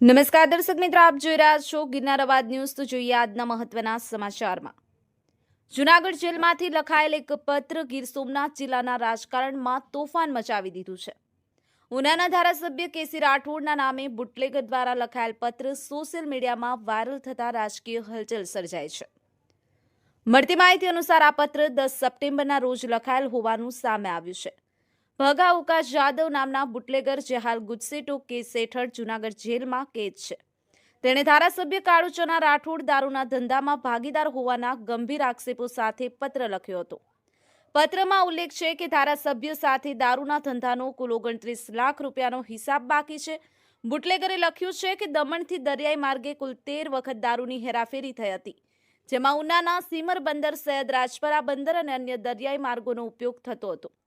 નમસ્કાર દર્શક મિત્રો, આપ જોઈ રહ્યા છો ગિરનાર અવાજ ન્યૂઝ. તો જોઈએ આજના મહત્વના સમાચારમાં. જુનાગઢ જેલમાંથી લખાયેલ એક પત્ર ગીર સોમનાથ જિલ્લાના રાજકારણમાં તોફાન મચાવી દીધું છે. ઉનાના ધારાસભ્ય કેસી રાઠોડના નામે બુટલેગર દ્વારા લખાયેલ પત્ર સોશિયલ મીડિયામાં વાયરલ થતા રાજકીય હલચલ સર્જાય છે. મળતી માહિતી અનુસાર આ પત્ર દસ સપ્ટેમ્બરના રોજ લખાયેલ હોવાનું સામે આવ્યું છે. ભગા ઉકાશ જાદવ નામના બુટલેગર જે હાલ ગુજસેટો કેસ હેઠળ જુનાગઢ જેલમાં કેદ છે. તેણે ધારાસભ્ય કાળુચના રાઠોડ દારૂના ધંધામાં ભાગીદાર હોવાના ગંભીર આક્ષેપો સાથે પત્ર લખ્યો હતો. પત્રમાં ઉલ્લેખ છે કે ધારાસભ્ય સાથે દારૂના ધંધાનો કુલ ઓગણત્રીસ લાખ રૂપિયાનો હિસાબ બાકી છે. બુટલેગરે લખ્યું છે કે દમણથી દરિયાઈ માર્ગે કુલ તેર વખત દારૂની હેરાફેરી થઈ હતી, જેમાં ઉનાના સીમર બંદર, સૈયદ રાજપરા બંદર અને અન્ય દરિયાઈ માર્ગોનો ઉપયોગ થતો હતો.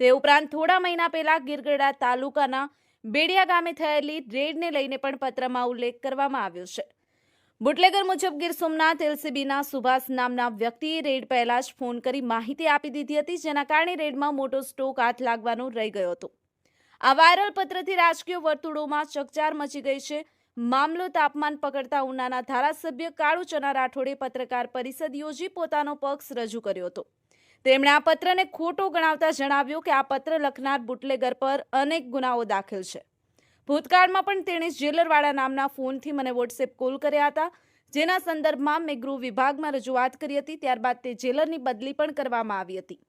તે ઉપરાંત થોડા મહિના પહેલા ગીરગઢડા તાલુકાના બેડિયા ગામે થયેલી રેડને લઈને પણ પત્રમાં ઉલ્લેખ કરવામાં આવ્યો છે. બુટલેગર મુજબ ગીર સોમનાથ, એલસીબીના સુભાષ નામના વ્યક્તિએ રેડ પહેલા જ ફોન કરી માહિતી આપી દીધી હતી, જેના કારણે રેડમાં મોટો સ્ટોક હાથ લાગવાનો રહી ગયો હતો. આ વાયરલ પત્રથી રાજકીય વર્તુળોમાં ચકચાર મચી ગઈ છે. મામલો તાપમાન પકડતા ઉનાના ધારાસભ્ય કાળુ ચના રાઠોડે પત્રકાર પરિષદ યોજી પોતાનો પક્ષ રજૂ કર્યો હતો. તેમણે આ પત્રને ખોટો ગણાવતા જણાવ્યું કે આ પત્ર લખનાર બુટલેગર પર અનેક ગુનાઓ દાખલ છે. ભૂતકાળમાં પણ તેણે જેલરવાળા નામના ફોનથી મને વોટ્સએપ કોલ કર્યા હતા, જેના સંદર્ભમાં મેં ગૃહ વિભાગમાં રજૂઆત કરી હતી, ત્યારબાદ તે જેલરની બદલી પણ કરવામાં આવી હતી.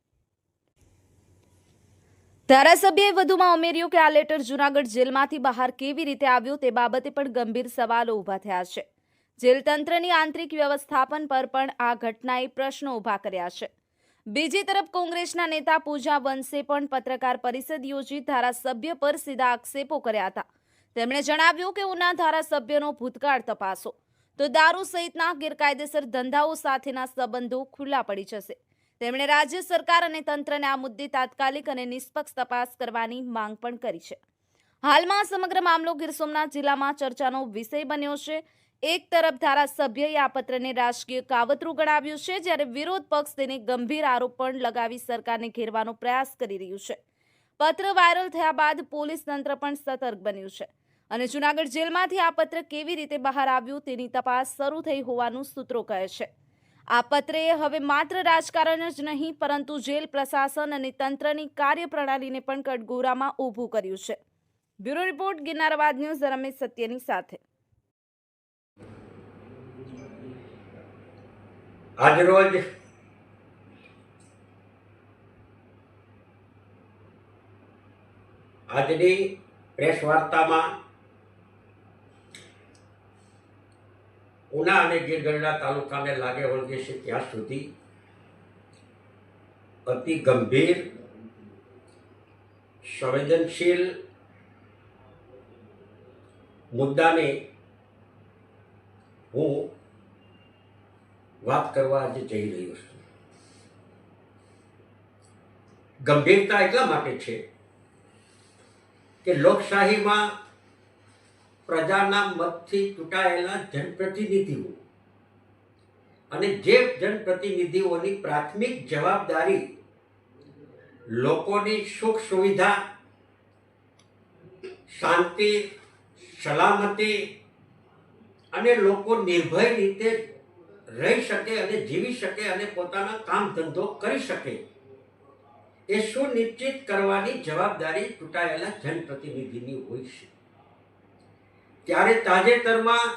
ધારાસભ્યએ વધુમાં ઉમેર્યું કે આ લેટર જૂનાગઢ જેલમાંથી બહાર કેવી રીતે આવ્યો તે બાબતે પણ ગંભીર સવાલો ઊભા થયા છે. જેલતંત્રની આંતરિક વ્યવસ્થાપન પર પણ આ ઘટનાએ પ્રશ્નો ઊભા કર્યા છે. બીજી તરફ કોંગ્રેસના નેતા પૂજા વંશે પણ પત્રકાર પરિષદ યોજી ધારાસભ્ય પર સીધા આક્ષેપો કર્યા હતા. તેમણે જણાવ્યું કે ઉના ધારાસભ્યનો ભૂતકાળ તપાસો. તો દારૂ સહિતના ગેરકાયદેસર ધંધાઓ સાથેના સંબંધો ખુલ્લા પડી જશે. તેમણે રાજ્ય સરકાર અને તંત્રને આ મુદ્દે તાત્કાલિક અને નિષ્પક્ષ તપાસ કરવાની માંગ પણ કરી છે. હાલમાં સમગ્ર મામલો ગીર સોમનાથ જિલ્લામાં ચર્ચાનો વિષય બન્યો છે. એક તરફ ધારાસભ્યએ આ પત્રને રાજકીય કાવતરું ગણાવ્યું છે, જ્યારે વિરોધ પક્ષ તેને ગંભીર આરોપ પણ લગાવી સરકારને ઘેરવાનો પ્રયાસ કરી રહ્યું છે. પત્ર વાયરલ થયા બાદ પોલીસ તંત્ર પણ સતર્ક બન્યું છે. અને જૂનાગઢ જેલમાંથી આ પત્ર કેવી રીતે બહાર આવ્યું તેની તપાસ શરૂ થઈ હોવાનું સૂત્રો કહે છે. આ પત્રે હવે માત્ર રાજકારણ જ નહીં, પરંતુ જેલ પ્રશાસન અને તંત્રની કાર્યપ્રણાલીને પણ કટગોરામાં ઊભું કર્યું છે. બ્યુરો રિપોર્ટ ગિરનાર અવાજ ન્યૂઝ, રમેશ સત્યની સાથે. આજરોજ આજની પ્રેસ વાર્તામાં ઉના અને ગીરગઢડા તાલુકાને લાગે વળગે છે ત્યાં સુધી અતિ ગંભીર, સંવેદનશીલ મુદ્દાને હું વાત કરવા આજે જઈ રહ્યો છું. ગંભીરતા એટલા માટે છે કે લોકશાહીમાં પ્રજાના મતથી ચૂંટાયેલા જનપ્રતિનિધિઓ અને જે જનપ્રતિનિધિઓની પ્રાથમિક જવાબદારી લોકોની સુખ સુવિધા, શાંતિ, સલામતી અને લોકો નિર્ભય રીતે રહી શકે અને જીવી શકે અને પોતાના કામ ધંધો કરી શકે. એ સુનિશ્ચિત કરવાની જવાબદારી ચૂંટાયેલા જનપ્રતિનિધિની હોય છે. ત્યારે તાજેતરમાં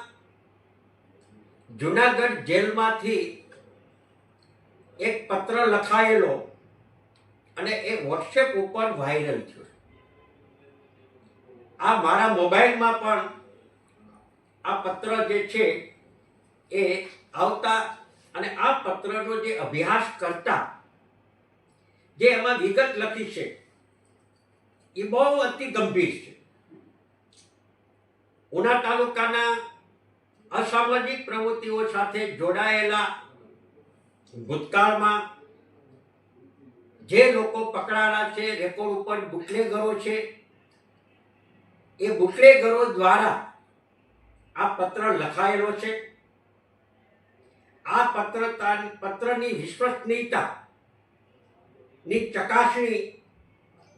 જુનાગઢ જેલમાંથી એક પત્ર લખાયેલો અને એ વોટ્સએપ ઉપર વાયરલ થયો. આ મારા મોબાઈલમાં પણ આ પત્ર જે છે એ આવતા અને આ પત્રનો જે અભ્યાસ કરતા, જે એમાં વિગત લખી છે, એ બહુ અતિ ગંભીર છે. ઉના તાલુકાના અસામાજિક પ્રવૃત્તિઓ સાથે જોડાયેલા ભૂતકાળમાં જે લોકો પકડાયેલા છે, રેકોર્ડ ઉપર બુટલેગરો છે, એ બુટલેગરો દ્વારા આ પત્ર લખાયેલો છે. આ પત્ર પત્રની વિશ્વસનીયતા ની ચકાસણી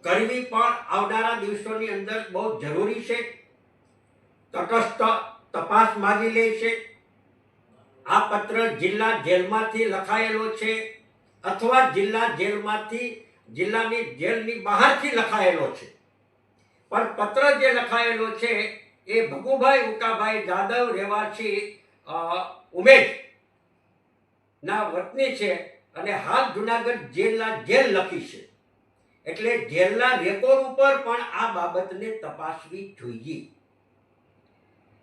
કરવી પણ આવનારા દિવસોની અંદર બહુ જરૂરી છે. તટસ્થ તપાસ માગી લે છે. આ પત્ર જિલ્લા જેલમાંથી લખાયેલો છે અથવા જિલ્લા જેલમાંથી જિલ્લાની જેલની બહારથી લખાયેલો છે. પણ પત્ર જે લખાયેલો છે એ ભગુભાઈ ઉકાભાઈ જાદવ રહેવાસી ઉમેશ ના વતની છે અને હાલ જુનાગઢ જેલના જેલ લખી છે. એટલે જેલના રેકોર્ડ ઉપર પણ આ બાબતને તપાસવી જોઈએ.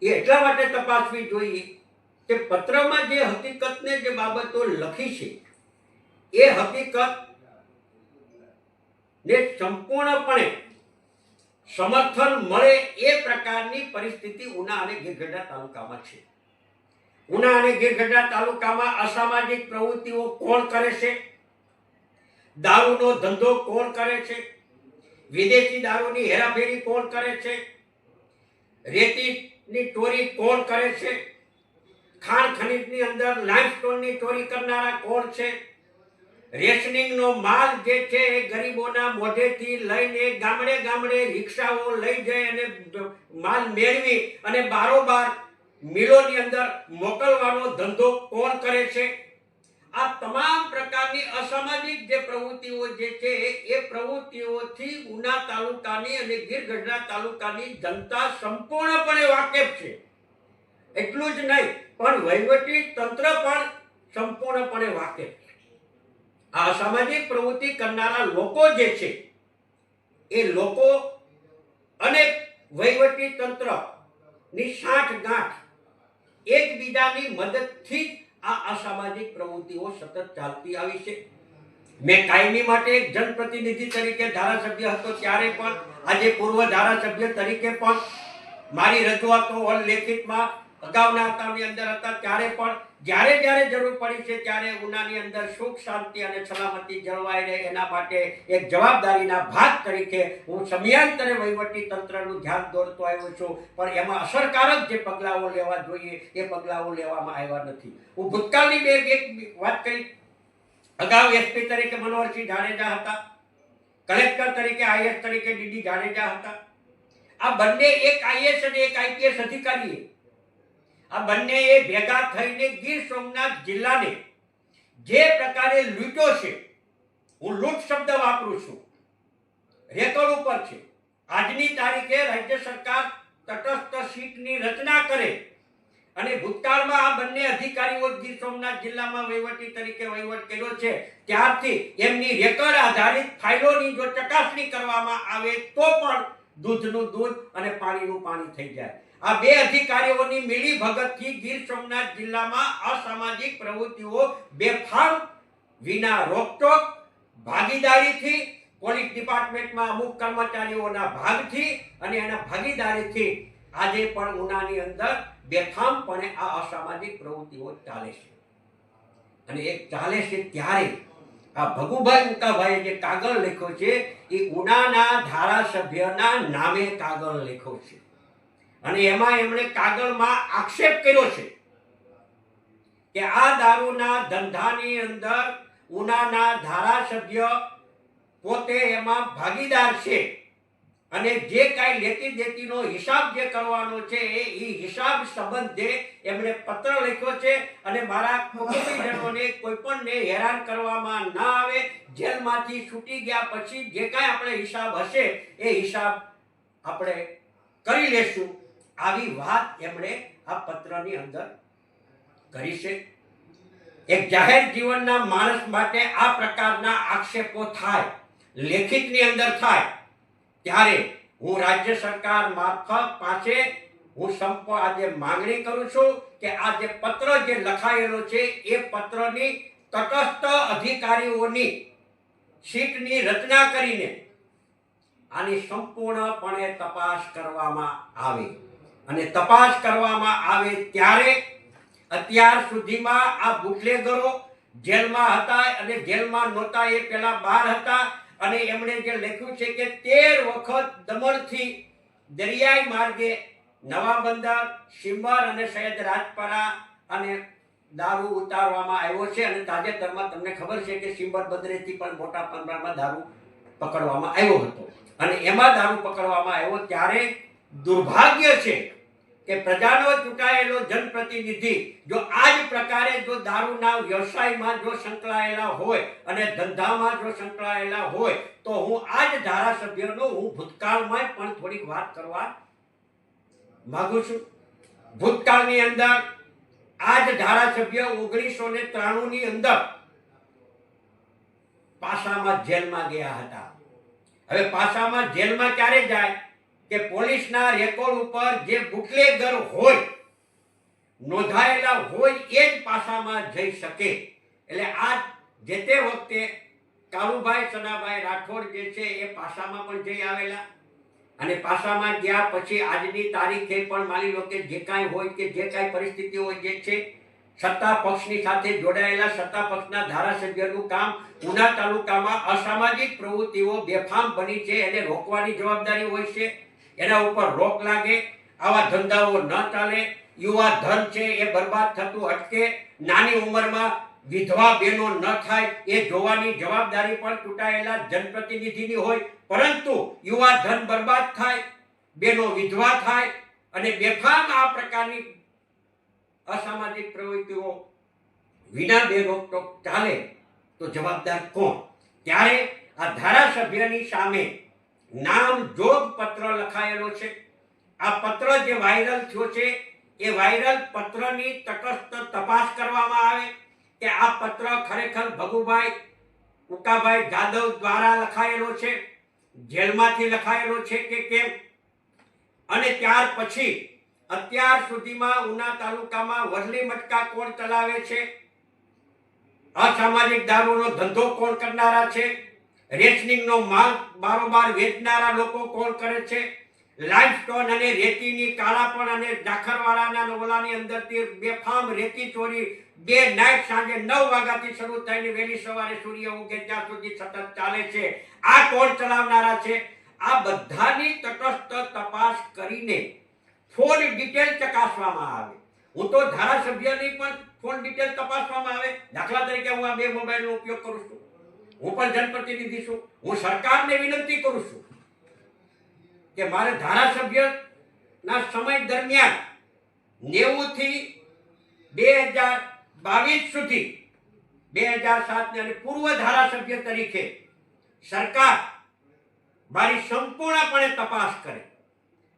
એ એટલા માટે તપાસવી જોઈએ કે પત્રમાં જે હકીકતને જે બાબતો લખી છે, એ હકીકત ને સંપૂર્ણપણે સમર્થન મળે એ પ્રકારની પરિસ્થિતિ ઉના અને ગીરગઢડા તાલુકામાં છે. ઉના અને ગીરગઢડા તાલુકામાં અસામાજિક પ્રવૃત્તિઓ કોણ કરે છે? દારૂનો ધંધો કોણ કરે છે? વિદેશી દારૂની હેરાફેરી કોણ કરે છે? રેતીની ચોરી કોણ કરે છે? ખાણ ખનીજની અંદર લાઇમસ્ટોનની ચોરી કરનારા કોણ છે? રેશનિંગનો માલ જે છે એ ગરીબોના મોઢેથી લઈને ગામડે ગામડે રિક્ષાઓ લઈ જાય અને માલ મેળવી અને બારોબાર મિલોની અંદર મોકલવાનો ધંધો કોણ કરે છે? આ તમામ પ્રકારની અસામાજિક જે પ્રવૃત્તિઓ જે છે, એ પ્રવૃત્તિઓથી ઉના તાલુકાની અને ગીરગઢના તાલુકાની જનતા સંપૂર્ણપણે વાકેફ છે. એટલું જ નહીં, પણ વહીવટી તંત્ર પણ સંપૂર્ણપણે વાકેફ છે. આ અસામાજિક પ્રવૃત્તિ કરનારા લોકો જે છે, એ લોકો અને વહીવટી તંત્રની સાઠ ગાંઠ એકબીજાની મદદથી આ અસામાજિક પ્રવૃત્તિઓ સતત ચાલતી આવી છે. મેં કાયમી માટે એક જનપ્રતિનિધિ તરીકે ધારાસભ્ય હતો, ત્યારે પણ આજે પૂર્વ ધારાસભ્ય તરીકે પણ મારી રજૂઆતો લેખિતમાં અગાઉના હપ્તાની અંદર હતા, ત્યારે પણ જ્યારે જ્યારે જરૂર પડી છે ત્યારે ઉનાની અંદર સુખ, શાંતિ અને સલામતી જળવાઈ રહે. એના માટે એક જવાબદારીના ભાગ તરીકે હું સમયાંતરે વહીવટી તંત્રનું ધ્યાન દોરતો આવ્યો છું. પણ એમાં અસરકારક જે પગલાઓ લેવા જોઈએ, એ પગલાઓ લેવામાં આવ્યા નથી. હું ભૂતકાળની બે એક વાત કરી. અગાઉ એસપી તરીકે મનોહરસિંહ જાડેજા હતા. કલેક્ટર તરીકે આઈએસ તરીકે ડીડી જાડેજા હતા. આ બંને એક આઈએસ અને એક આઈપીએસ અધિકારીએ આ બંને એ ભેગા થઈને ગીર સોમનાથ જિલ્લાને જે પ્રકારે લૂંટ્યો છે, હું લૂંટ શબ્દ વાપરું છું રેકોર્ડ ઉપર છે. આજની તારીખે રાજ્ય સરકાર તટસ્થ સીટની રચના કરે અને ભૂતકાળમાં આ બંને અધિકારીઓ ગીર સોમનાથ જિલ્લામાં વહીવટી તરીકે વહીવટ કર્યો છે, ત્યારથી એમની રેકર્ડ આધારિત ફાઇલોની જો ચકાસણી કરવામાં આવે તો પણ દૂધનું દૂધ અને પાણીનું પાણી થઈ જાય. આ બે અધિકારીઓની મિલી ભગતથી ગીર સોમનાથ જિલ્લામાં અસામાજિક પ્રવૃત્તિઓ બેફામ વિના રોકટોક, ભાગીદારીથી, પોલીસ ડિપાર્ટમેન્ટમાં અમુક કર્મચારીઓના ભાગથી અને એના ભાગીદારીથી આજે પણ ઉનાની અંદર બેફામપણે આ અસામાજિક પ્રવૃત્તિઓ ચાલે છે. અને એ ચાલે છે ત્યારે આ ભગુભાઈ ઉકાભાઈએ જે કાગળ લખ્યો છે, એ ઉનાના ધારાસભ્યના નામે કાગળ લખ્યો છે. અને એમાં એમણે કાગળમાં આક્ષેપ કર્યો છે કે આ દારૂના ધંધાની અંદર ઉનાના ધારાસભ્ય પોતે એમાં ભાગીદાર છે અને જે કાંઈ લેતી દેતીનો હિસાબ જે કરવાનો છે એ હિસાબ સંબંધે એમણે પત્ર લખ્યો છે અને મારા કુટુંબીજનોને કોઈ પણને હેરાન કરવામાં ના આવે. જેલમાંથી છૂટી ગયા પછી જે કાંઈ આપણે હિસાબ હશે એ હિસાબ આપણે કરી લેશું. આવી વાત એમણે આ પત્રની અંદર કરી છે. એક જાહેર જીવનના માણસ માટે આ પ્રકારના આક્ષેપો થાય, લેખિતની અંદર થાય, ત્યારે હું રાજ્ય સરકાર મારફત પાસે હું સંપ આજે માંગણી કરું છું કે આ જે પત્ર જે લખાયેલો છે, એ પત્રની તટસ્થ અધિકારીઓની સીટની રચના કરીને આની સંપૂર્ણપણે તપાસ કરવામાં આવે. અને તપાસ કરવામાં આવે ત્યારે અત્યાર સુધીમાં આ બુટલેગરો જેલમાં હતા અને જેલમાં નહોતા, એ પહેલા બહાર હતા અને એમણે જે લખ્યું છે કે તેર વખત દમણથી દરિયાઈ માર્ગે નવા બંદર, સિમ્બર અને સૈયદ રાજપરા અને દારૂ ઉતારવામાં આવ્યો છે અને તાજેતરમાં તમને ખબર છે કે સિમ્બર બંદરેથી પણ મોટા પ્રમાણમાં દારૂ પકડવામાં આવ્યો હતો. અને એમાં દારૂ પકડવામાં આવ્યો ત્યારે દુર્ભાગ્ય છે કે પ્રજાનો ચૂંટાયેલો જનપ્રતિનિધિ જો આ જ પ્રકારે જો દારૂના વ્યવસાયમાં જો સંકળાયેલા હોય અને ધંધામાં જો સંકળાયેલા હોય, તો હું આ જ ધારાસભ્યનો, હું ભૂતકાળમાં પણ થોડીક વાત કરવા માગું છું. ભૂતકાળની અંદર આ જ ધારાસભ્ય ઓગણીસો ને ત્રાણું ની અંદર પાસામાં જેલમાં ગયા હતા. હવે પાસામાં જેલમાં ક્યારે જાય? કે પોલીસના રેકોર્ડ ઉપર જે બુટલેગર હોય, નોંધાયેલા હોય એ જ પાસામાં જઈ શકે. એટલે આ જે તે વખતે કાળુભાઈ સનાભાઈ રાઠોડ જે છે એ પાસામાં પણ જઈ આવેલા. અને પાસામાં ગયા પછી આજની તારીખે પણ માની લો કે જે કાંઈ હોય કે જે કાંઈ પરિસ્થિતિ હોય જે છે, સત્તા પક્ષની સાથે જોડાયેલા, સત્તા પક્ષના ધારાસભ્યનું કામ ઉના તાલુકામાં અસામાજિક પ્રવૃત્તિઓ બેફામ બની છે એને રોકવાની જવાબદારી હોય છે. એના ઉપર રોક લાગે, આવા ધંધાઓ ન ચાલે, યુવા ધન છે એ બરબાદ થતું અટકે, નાની ઉંમરમાં વિધવા બહેનો ન થાય, એ જોવાની જવાબદારી પણ ચૂંટાયેલા જનપ્રતિનિધિની હોય, પરંતુ યુવા ધન બરબાદ થાય બેનો વિધવા થાય, અને બેફામ આ પ્રકારની અસામાજિક પ્રવૃત્તિઓ વિના બે રોકટોક ચાલે, તો જવાબદાર કોણ? ત્યારે આ ધારાસભ્યની સામે નામ જોગ પત્ર લખાયેલો છે. આ પત્ર જે વાયરલ થયો છે, એ વાયરલ પત્રની તટસ્થ તપાસ કરવામાં આવે કે આ પત્ર ખરેખર ભગુભાઈ ઉકાભાઈ જાદવ દ્વારા લખાયેલો છે, જેલમાંથી લખાયેલો છે કે કેમ? અને ત્યાર પછી અત્યાર સુધીમાં ઉના તાલુકામાં વરલી મટકા કોણ ચલાવે છે? અસામાજિક દારૂનો ધંધો કોણ કરનારા છે? રેશનિંગનો માલ બારોબાર વેચનારા લોકો કોણ કરે છે? લાઇમસ્ટોન અને રેતીની કાળાપણ અને જાખરવાળાના ઓલાની અંદરથી બેફામ રેતી ચોરી બે નાઇટ સાંજે નવ વાગ્યાથી શરૂ થઈને વહેલી સવારે સૂર્ય ઉગે ત્યાં સુધી સતત ચાલે છે. આ કોણ ચલાવનારા છે? આ બધાની તટસ્થ તપાસ કરીને ફોન ડિટેલ ચકાસવામાં આવે. હું તો ધારાસભ્યની પણ ફોન ડિટેલ તપાસવામાં આવે. દાખલા તરીકે હું આ બે મોબાઈલનો ઉપયોગ કરું છું. હું પણ જનપ્રતિનિધિ છું. હું સરકારને વિનંતી કરું છું કે મારે ધારાસભ્યના સમય દરમિયાન નેવું થી બે હજાર બાવીસ સુધી, બે હજાર સાત અને પૂર્વ ધારાસભ્ય તરીકે સરકાર મારી સંપૂર્ણપણે તપાસ કરે,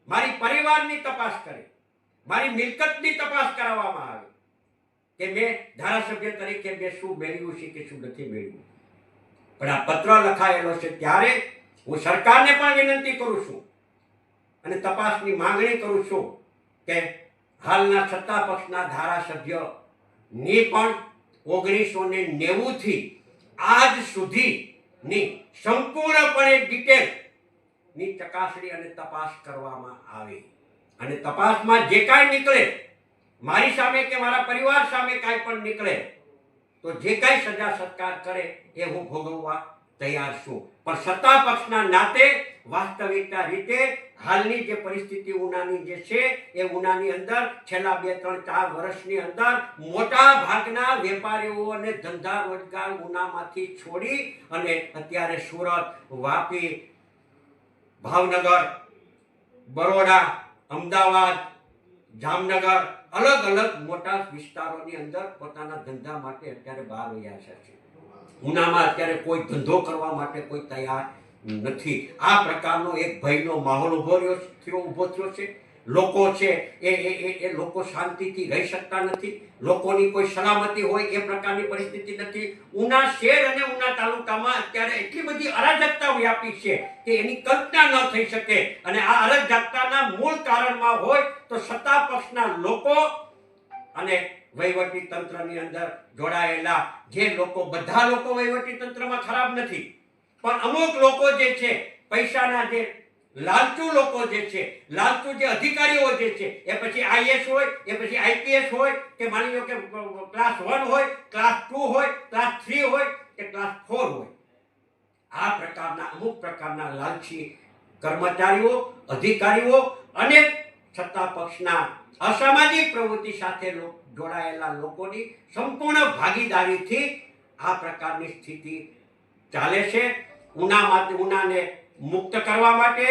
મારી પરિવારની તપાસ કરે, મારી મિલકતની તપાસ કરાવવામાં આવે કે મેં ધારાસભ્ય તરીકે મેં શું મેળવ્યું છે કે શું નથી મેળવ્યું. પણ આ પત્ર લખાયેલો છે ત્યારે હું સરકારને પણ વિનંતી કરું છું અને તપાસની માંગણી કરું છું કે હાલના સત્તા પક્ષના ધારાસભ્યની પણ ઓગણીસો ને નેવુંથી આજ સુધીની સંપૂર્ણપણે ડિટેલની ચકાસણી અને તપાસ કરવામાં આવે. અને તપાસમાં જે કાંઈ નીકળે, મારી સામે કે મારા પરિવાર સામે કાંઈ પણ નીકળે તો જે કાંઈ સજા સત્કાર કરે એ હું ભોગવવા તૈયાર છું. પણ સત્તા પક્ષના નાતે વાસ્તવિકતા રીતે હાલની જે પરિસ્થિતિ ઉનાની જે છે એ ઉનાની અંદર છેલ્લા બે, ત્રણ, ચાર વર્ષની અંદર મોટા ભાગના વેપારીઓ અને ધંધા રોજગાર ઉનામાંથી છોડી અને અત્યારે સુરત, વાપી, ભાવનગર, બરોડા, અમદાવાદ જામનગર અલગ અલગ મોટા વિસ્તારોની અંદર પોતાના ધંધા માટે અત્યારે બહાર રહ્યા છે. ઉનામાં અત્યારે કોઈ ધંધો કરવા માટે કોઈ તૈયાર નથી. આ પ્રકારનો એક ભયનો માહોલ ઊભો રહ્યો થયો ઊભો થયો છે. લોકો છે, એ એ એ લોકો શાંતિથી રહી શકતા નથી, લોકોની કોઈ સલામતી હોય એ પ્રકારની પરિસ્થિતિ નથી. ઉના શહેર અને ઉના તાલુકામાં અત્યારે એટલી બધી અરાજકતા વ્યાપી છે કે એની કલ્પના ન થઈ શકે. અને આ અરાજકતાના મૂળ કારણમાં હોય તો સત્તા પક્ષના લોકો અને વહીવટી તંત્રની અંદર જોડાયેલા જે લોકો, બધા લોકો વહીવટી તંત્રમાં ખરાબ નથી. પણ અમુક લોકો જે છે, પૈસાના જે લાલચુ લોકો જે છે, લાલચુ જે અધિકારીઓ જે છે, એ પછી આઈએસ હોય, એ પછી આઈપીએસ હોય, કે માની લો કે ક્લાસ વન હોય, ક્લાસ ટુ હોય, ક્લાસ થ્રી હોય, કે ક્લાસ ફોર હોય. આ પ્રકારના, અમુક પ્રકારના લાલચી કર્મચારીઓ, અધિકારીઓ અને સત્તા પક્ષના અસામાજિક પ્રવૃત્તિ સાથે જોડાયેલા લોકોની સંપૂર્ણ ભાગીદારીથી આ પ્રકારની સ્થિતિ ચાલે છે. ઉના માટે ઉનાને મુક્ત કરવા માટે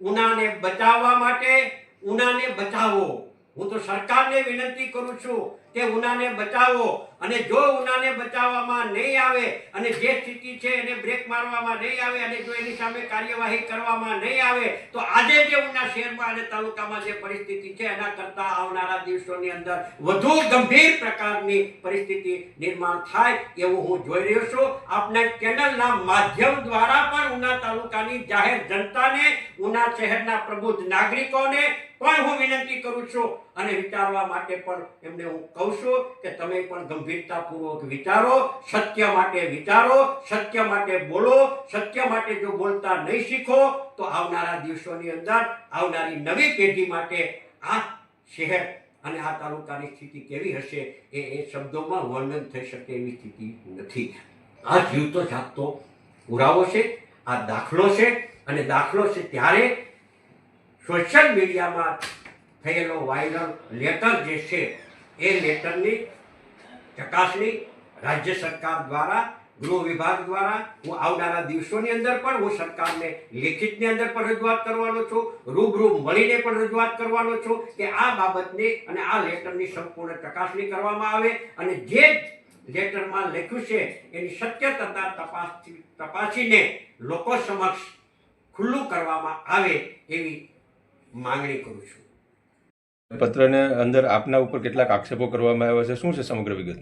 ઉનાને બચાવવા માટે ઉનાને બચાવો. હું તો સરકારને વિનંતી કરું છું કે ઉનાને બચાવો અને જો ઉનાને બચાવવામાં નહીં આવે અને જે સ્થિતિ છે એને બ્રેક મારવામાં નહીં આવે અને જો એની સામે કાર્યવાહી કરવામાં નહીં આવે, તો આજે જે ઉના શહેરમાં અને તાલુકામાં જે પરિસ્થિતિ છે, એના કરતાં આવનારા દિવસોની અંદર વધુ ગંભીર પ્રકારની પરિસ્થિતિ નિર્માણ થાય એવું હું જોઈ રહ્યો છું. આપના ચેનલના માધ્યમ દ્વારા પણ ઉના તાલુકાની જાહેર જનતાને, ઉના શહેરના પ્રબુદ્ધ નાગરિકોને પણ હું વિનંતી કરું છું અને વિચારવા માટે પણ એમને હું કહું છું કે તમે પણ ગંભીરતાપૂર્વક વિચારો, સત્ય માટે વિચારો, સત્ય માટે બોલો, સત્ય માટે જો બોલતા નહીં શીખો, તો આવનારા દિવસોની અંદર આવનારી નવી પેઢી માટે આ શહેર અને આ તાલુકાની સ્થિતિ કેવી હશે એ એ શબ્દોમાં વર્ણન થઈ શકે એવી સ્થિતિ નથી. આ જીવતો જાગતો પુરાવો છે, આ દાખલો છે અને દાખલો છે ત્યારે સોશિયલ મીડિયામાં થયેલો વાયરલ લેટર જે છે, એ લેટરની ચકાસણી રાજ્ય સરકાર દ્વારા, ગૃહ વિભાગ દ્વારા, હું આવનારા દિવસોની અંદર પણ હું સરકારને લેખિતની અંદર પણ રજૂઆત કરવાનો છું, રૂબરૂ મળીને પણ રજૂઆત કરવાનો છું કે આ બાબતની અને આ લેટરની સંપૂર્ણ ચકાસણી કરવામાં આવે અને જે લેટરમાં લખ્યું છે, એની સત્યતા તપાસ, તપાસીને લોકો સમક્ષ ખુલ્લું કરવામાં આવે એવી માંગણી કરું છું. પત્રને અંદર આપના ઉપર કેટલાક આક્ષેપો કરવામાં આવ્યા છે? શું છે સમગ્ર વિગત?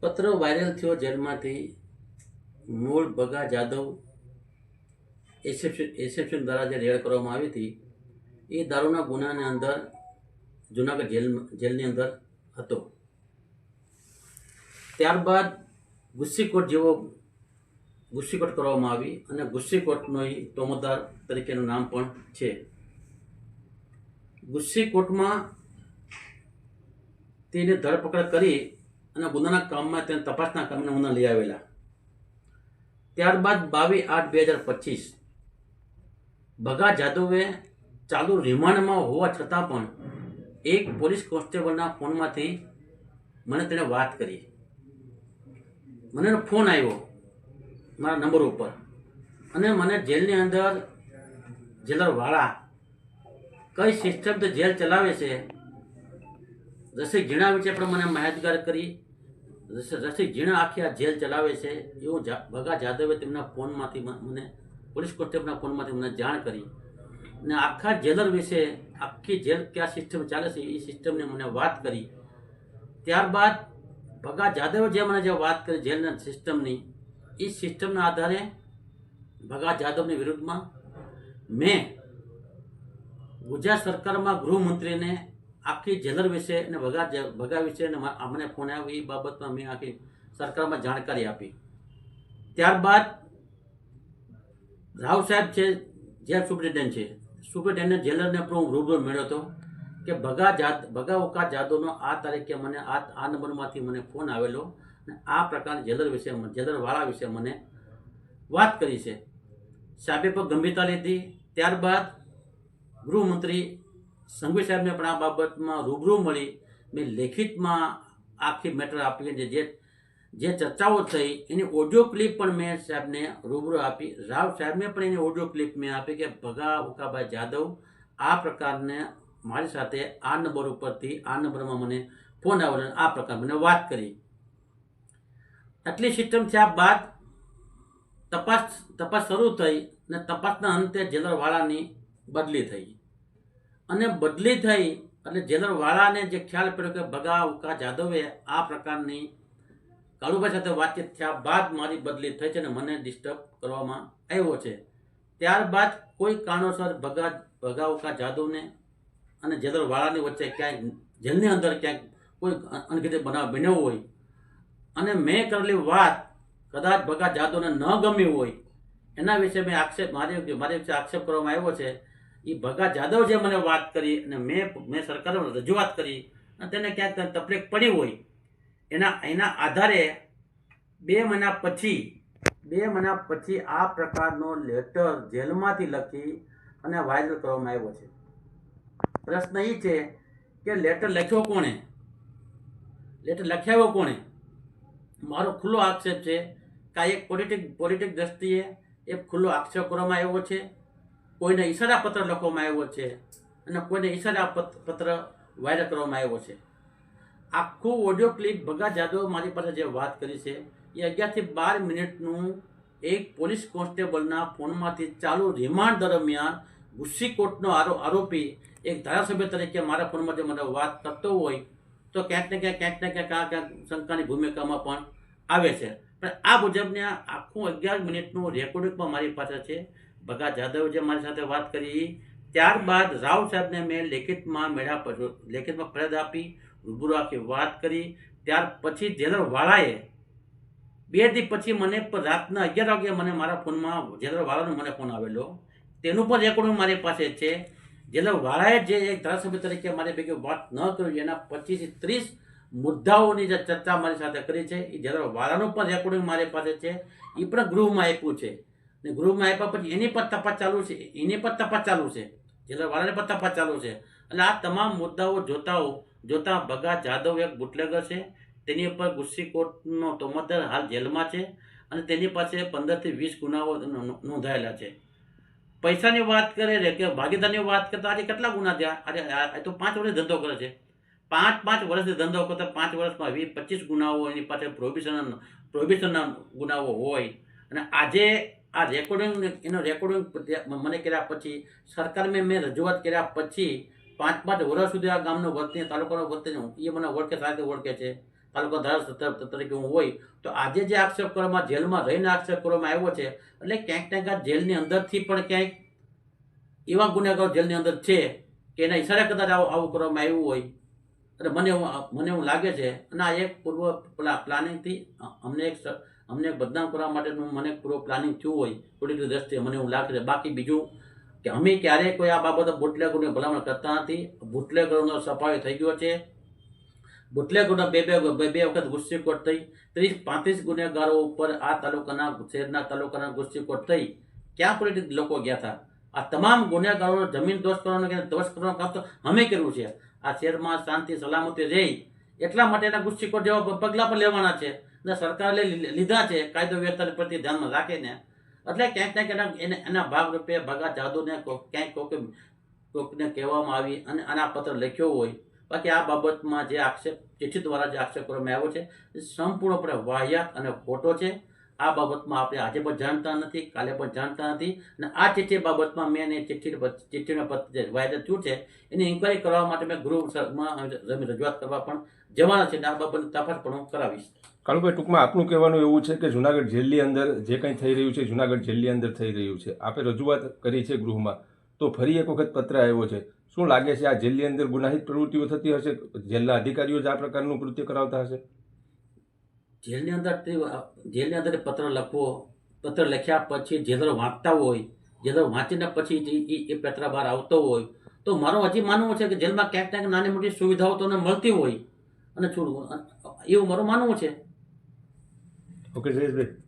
પત્ર વાયરલ થયો જેલમાંથી મૂળ ભગા જાદવ એસેપ્શન દ્વારા જે રેડ કરવામાં આવી હતી, એ દારૂના ગુનાની અંદર, જુનાગઢ જેલ જેલની અંદર હતો. ત્યારબાદ ગુસ્સીકોટ જેવો ગુસ્સીકોટ કરવામાં આવી અને ગુસ્સીકોટનો તોમદાર તરીકેનું નામ પણ છે. ગુસ્સીકોટમાં તેને ધરપકડ કરી અને ગુનાના કામમાં તેને તપાસના કામને ગુના લઈ આવેલા. ત્યારબાદ બાવીસ આઠ બે હજાર પચીસ, ભગા જાદવે ચાલુ રિમાન્ડમાં હોવા છતાં પણ એક પોલીસ કોન્સ્ટેબલના ફોનમાંથી મને તેણે વાત કરી. મને ફોન આવ્યો મારા નંબર ઉપર અને મને જેલની અંદર જેલરવાળા કઈ સિસ્ટમ તે જેલ ચલાવે છે? રસિક ઝીણા વિશે પણ મને માહિતગાર કરી. રસ- રસિક ઝીણા આખી આ જેલ ચલાવે છે. એવું ભગા જાદવે તેમના ફોનમાંથી મને, પોલીસ કોન્સ્ટેબલના ફોનમાંથી મને જાણ કરી. અને આખા જેલર વિશે, આખી જેલ કયા સિસ્ટમ ચાલે છે, એ સિસ્ટમની મને વાત કરી. ત્યારબાદ ભગા જાદવે જે મને જે વાત કરી જેલના સિસ્ટમની એ સિસ્ટમના આધારે ભગા જાદવની વિરુદ્ધમાં મેં ગુજરાત સરકારમાં ગૃહમંત્રીને આખી જેલર વિશે અને ભગા જે- ભગા વિશે અને અમને ફોન આવ્યો, એ બાબતમાં મેં આખી સરકારમાં જાણકારી આપી. ત્યારબાદ રાવ સાહેબ છે, જેલ સુપ્રિન્ટેન્ડન્ટ છે. સુપ્રિન્ટેન્ડન્ટ જેલરને પણ હું રૂબરૂ મળ્યો હતો કે ભગા જાદ ભગા ઓકા જાદવનો આ તારીખે મને આ આ નંબરમાંથી મને ફોન આવેલો અને આ પ્રકારની જેલર વિશે જેલરવાળા વિશે મને વાત કરી છે. સાહેબે પણ ગંભીરતા લીધી. ત્યારબાદ ગૃહમંત્રી સંઘવી સાહેબને પણ આ બાબતમાં રૂબરૂ મળી મેં લેખિતમાં આખી મેટર આપી અને જે જે ચર્ચાઓ થઈ, એની ઓડિયો ક્લિપ પણ મેં સાહેબને રૂબરૂ આપી. રાવ સાહેબને પણ એની ઓડિયો ક્લિપ મેં આપી કે ભગા ઉકાભાઈ જાદવ આ પ્રકારને મારી સાથે આ નંબર ઉપરથી, આ નંબરમાં મને ફોન આવ્યો આ પ્રકાર મને વાત કરી. આટલી સિસ્ટમ થયા બાદ તપાસ તપાસ શરૂ થઈ ને તપાસના અંતે જેલરવાળાની બદલી થઈ. અને બદલી થઈ એટલે જેલરવાળાને જે ખ્યાલ પડ્યો કે ભગા ઉકા જાદવે આ પ્રકારની કાળુભાઈ સાથે વાતચીત થયા બાદ મારી બદલી થઈ છે અને મને ડિસ્ટર્બ કરવામાં આવ્યો છે. ત્યારબાદ કોઈ કારણોસર ભગા ભગા ઉકા જાદવને અને જેલરવાળાની વચ્ચે ક્યાંય, જેલની અંદર ક્યાંક કોઈ અનગઢ બનાવ બન્યો હોય. અને મેં કરેલી વાત કદાચ ભગા જાદવને ન ગમી હોય. એના વિશે મેં આક્ષેપ, મારી મારી વિશે આક્ષેપ કરવામાં આવ્યો છે. એ ભગા જાદવ જે મને વાત કરી અને મેં મેં સરકારમાં રજૂઆત કરી અને તેને ક્યાંક તકલીફ પડી હોય. એના એના આધારે બે મહિના પછી બે મહિના પછી આ પ્રકારનો લેટર જેલમાંથી લખી અને વાયરલ કરવામાં આવ્યો છે. પ્રશ્ન એ છે કે લેટર લખ્યો કોણે? લેટર લખાવ્યો કોણે? મારો ખુલ્લો આક્ષેપ છે કે આ એક પોલિટિક પોલિટિક દ્રષ્ટિએ એક ખુલ્લો આક્ષેપ કરવામાં આવ્યો છે. કોઈને ઈશારા પત્ર લખવામાં આવ્યો છે અને કોઈને ઈશારા પત્ર વાયરલ કરવામાં આવ્યો છે. આખો ઓડિયો ક્લિપ ભગા જાદવ મારી પાસે જે વાત કરી છે, એ અગિયારથી બાર મિનિટનું એક પોલીસ કોન્સ્ટેબલના ફોનમાંથી ચાલુ રિમાન્ડ દરમિયાન ગુસ્સીકોટનો આરો, આરોપી એક ધારાસભ્ય તરીકે મારા ફોનમાં જે મને વાત કરતો હોય, તો ક્યાંક ને ક્યાંક ક્યાંક ને ક્યાંક આ ક્યાંક શંકાની ભૂમિકામાં પણ આવે છે. પણ આ મુજબને આખું અગિયાર મિનિટનું રેકોર્ડિંગ પણ મારી પાસે છે. ભગા જાદવે જે મારી સાથે વાત કરી, ત્યારબાદ રાવ સાહેબને મેં લેખિતમાં મેળા લેખિતમાં ફરિયાદ આપી, રૂબરૂ આખી વાત કરી. ત્યાર પછી જેલરવાળાએ બે દી પછી મને રાતના અગિયાર વાગ્યે મને મારા ફોનમાં જેલરવાળાનો મને ફોન આવેલો. તેનું પણ રેકોર્ડિંગ મારી પાસે છે. જેલરવાળાએ જે એક ધારાસભ્ય તરીકે મારી ભેગી વાત ન કરી, એના પચીસથી ત્રીસ મુદ્દાઓની જે ચર્ચા મારી સાથે કરી છે. એ જેલરવાળાનું પણ રેકોર્ડિંગ મારી પાસે છે. એ પણ ગૃહમાં આપ્યું છે. ને ગૃહમાં આપ્યા પછી એની પણ તપાસ ચાલુ છે, એની પણ તપાસ ચાલુ છે જેલર વાળાની પણ તપાસ ચાલુ છે. એટલે આ તમામ મુદ્દાઓ જોતાઓ જોતા ભગા જાદવ એક બુટલેગર છે, તેની ઉપર ગુસ્સી કોર્ટનો તોમતદાર હાલ જેલમાં છે અને તેની પાસે પંદરથી વીસ ગુનાઓ નોંધાયેલા છે. પૈસાની વાત કરે કે ભાગીદારની વાત કરતા આજે કેટલા ગુના થયા? આજે તો પાંચ વર્ષ ધંધો કરે છે. પાંચ પાંચ વર્ષથી ધંધો કરતા પાંચ વર્ષમાં વીસ, પચીસ ગુનાઓ એની પાસે પ્રોહિબિશન પ્રોહિબિશનના ગુનાઓ હોય. અને આજે આ રેકોર્ડિંગ એનો રેકોર્ડિંગ મને કર્યા પછી સરકાર મેં રજૂઆત કર્યા પછી, પાંચ પાંચ વર્ષ સુધી આ ગામનો વતની તાલુકાનો વતની એ મને ઓળખે સાથે ઓળખે છે. તાલુકા ધારાસભ્ય તરીકે હું હોય, તો આજે જે આક્ષેપ કરવામાં, જેલમાં રહીને આક્ષેપ કરવામાં આવ્યો છે, એટલે ક્યાંક ક્યાંક આ જેલની અંદરથી પણ ક્યાંક એવા ગુનેગારો જેલની અંદર છે, કે એના ઈશારે કદાચ આવું આવું કરવામાં આવ્યું હોય. અને મને મને એવું લાગે છે, અને આ એક પૂર્વ પ્લા, પ્લાનિંગથી અમને એક અમને બદનામ કરવા માટેનું મને પૂરો પ્લાનિંગ થયું હોય પોલિટિકલ દ્રષ્ટિએ મને એવું લાગે છે. બાકી બીજું કે અમે ક્યારેય કોઈ આ બાબતે બુટલેગરોની ભલામણ કરતા નથી. બુટલેગરોનો સફાયો થઈ ગયો છે. બુટલેગોના બે બે બે બે વખત ગુસ્સીકોટ થઈ. ત્રીસ પાંત્રીસ ગુનેગારો ઉપર આ તાલુકાના શહેરના તાલુકાના ગુસ્સીકોટ થઈ. ક્યાં પોલિટિક લોકો ગયા હતા? આ તમામ ગુનેગારોનો જમીન દોષ કરવાનો કે દોષ કરવાનો કામ તો અમે કર્યું છે. આ શહેરમાં શાંતિ, સલામતી રહી. એટલા માટે એના ગુસ્સીકોટ જેવા પગલાં પણ લેવાના છે. અને સરકારે લીધા છે, કાયદો વ્યવસ્થા પ્રત્યે ધ્યાનમાં રાખીને. એટલે ક્યાંક ને ક્યાંક એના એના ભાગરૂપે ભગા જાદુને ક્યાંક કોઈક કોઈકને કહેવામાં આવી અને આના પત્ર લખ્યો હોય. બાકી આ બાબતમાં જે આક્ષેપ ચિઠ્ઠી દ્વારા જે આક્ષેપ કરવામાં આવ્યો છે, એ સંપૂર્ણપણે વાહિયાત અને ખોટો છે. આ બાબતમાં આપણે આજે પણ જાણતા નથી, કાલે પણ જાણતા નથી. અને આ ચિઠ્ઠી બાબતમાં મેં એને ચિઠ્ઠી ચિઠ્ઠીનો પત્ર વાયદા થયું છે, એની ઇન્કવાયરી કરવા માટે મેં ગૃહમાં રજૂઆત કરવા પણ જવાના છે અને આ બાબતની તપાસ પણ હું કરાવીશ. કાળુભાઈ ટૂંકમાં આપનું કહેવાનું એવું છે કે જુનાગઢ જેલની અંદર જે કંઈ થઈ રહ્યું છે, જુનાગઢ જેલની અંદર થઈ રહ્યું છે. આપે રજૂઆત કરી છે ગૃહમાં. તો ફરી એક વખત પત્ર આવ્યો છે. શું લાગે છે આ જેલની અંદર ગુનાહિત પ્રવૃત્તિઓ થતી હશે? જેલના અધિકારીઓ જ આ પ્રકારનું કૃત્ય કરાવતા હશે? જેલની અંદર જેલની અંદર પત્ર લખવો, પત્ર લખ્યા પછી જેલર વાંચતા હોય જેલર વાંચીને પછી એ પત્ર બહાર આવતો હોય, તો મારું હજી માનવું છે કે જેલમાં ક્યાંક ક્યાંક નાની મોટી સુવિધાઓ તો મળતી હોય. અને છોડવું એવું મારું માનવું છે. Okay, Jayasbhai.